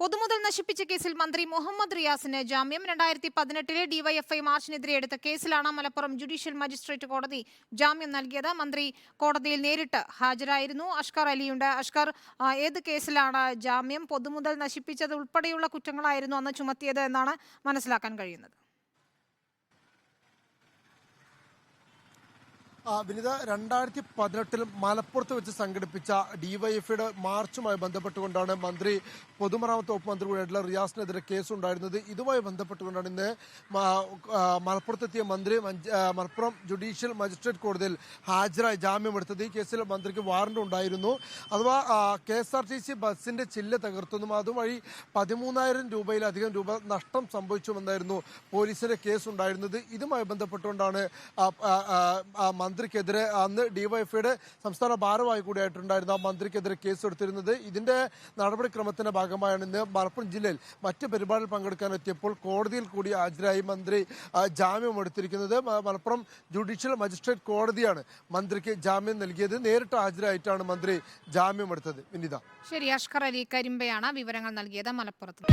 പൊതുമുതൽ നശിപ്പിച്ച കേസിൽ മന്ത്രി മുഹമ്മദ് റിയാസിന് ജാമ്യം. രണ്ടായിരത്തി പതിനെട്ടിലെ ഡിവൈഎഫ്ഐ മാർച്ചിനെതിരെ എടുത്ത കേസിലാണ് മലപ്പുറം ജുഡീഷ്യൽ മജിസ്ട്രേറ്റ് കോടതി ജാമ്യം നൽകിയത്. മന്ത്രി കോടതിയിൽ നേരിട്ട് ഹാജരായിരുന്നു അഷ്കർ അലിയുണ്ട്. അഷ്കർ ഏത് കേസിലാണ് ജാമ്യം? പൊതുമുതൽ നശിപ്പിച്ചത് ഉൾപ്പെടെയുള്ള കുറ്റങ്ങളായിരുന്നു അന്ന് ചുമത്തിയത് എന്നാണ് മനസ്സിലാക്കാൻ കഴിയുന്നത് ആ, വിനിത രണ്ടായിരത്തി പതിനെട്ടിൽ മലപ്പുറത്ത് വെച്ച് സംഘടിപ്പിച്ച ഡിവൈഎഫ്ഐയുടെ മാർച്ചുമായി ബന്ധപ്പെട്ടുകൊണ്ടാണ് മന്ത്രി പൊതുമരാമത്ത് വകുപ്പ് മന്ത്രി കൂടിയായിട്ടുള്ള റിയാസിനെതിരെ കേസുണ്ടായിരുന്നത്. ഇതുമായി ബന്ധപ്പെട്ടുകൊണ്ടാണ് ഇന്ന് മലപ്പുറത്തെത്തിയ മന്ത്രി മലപ്പുറം ജുഡീഷ്യൽ മജിസ്ട്രേറ്റ് കോടതിയിൽ ഹാജരായി ജാമ്യമെടുത്തത് ഈ കേസിൽ മന്ത്രിക്ക് വാറണ്ട് ഉണ്ടായിരുന്നു. അഥവാ K S R T C ബസിന്റെ ചില്ല് തകർത്തുന്നതും അതുവഴി പതിമൂന്നായിരം രൂപയിലധികം രൂപ നഷ്ടം സംഭവിച്ചുവെന്നായിരുന്നു പോലീസിന്റെ കേസ് ഉണ്ടായിരുന്നത് ഇതുമായി ബന്ധപ്പെട്ടുകൊണ്ടാണ് ആ മന്ത്രിക്കെതിരെ അന്ന് ഡിവൈഎഫ്ഐയുടെ സംസ്ഥാന ഭാരവാഹി കൂടിയായിട്ടുണ്ടായിരുന്ന ആ മന്ത്രിക്കെതിരെ കേസ് എടുത്തിരുന്നത് ഇതിന്റെ നടപടിക്രമത്തിന്റെ ഭാഗമായാണ് ഇന്ന് മലപ്പുറം ജില്ലയിൽ മറ്റ് പരിപാടിയിൽ പങ്കെടുക്കാൻ എത്തിയപ്പോൾ കോടതിയിൽ കൂടി ഹാജരായി മന്ത്രി ജാമ്യം എടുത്തിരിക്കുന്നത്. മലപ്പുറം ജുഡീഷ്യൽ മജിസ്ട്രേറ്റ് കോടതിയാണ് മന്ത്രിക്ക് ജാമ്യം നൽകിയത്. നേരിട്ട് ഹാജരായിട്ടാണ് മന്ത്രി ജാമ്യം എടുത്തത്. വിനിത. ശരി അഷ്കർ അലി കരിമ്പയാണ് വിവരങ്ങൾ നൽകിയത് മലപ്പുറത്ത്.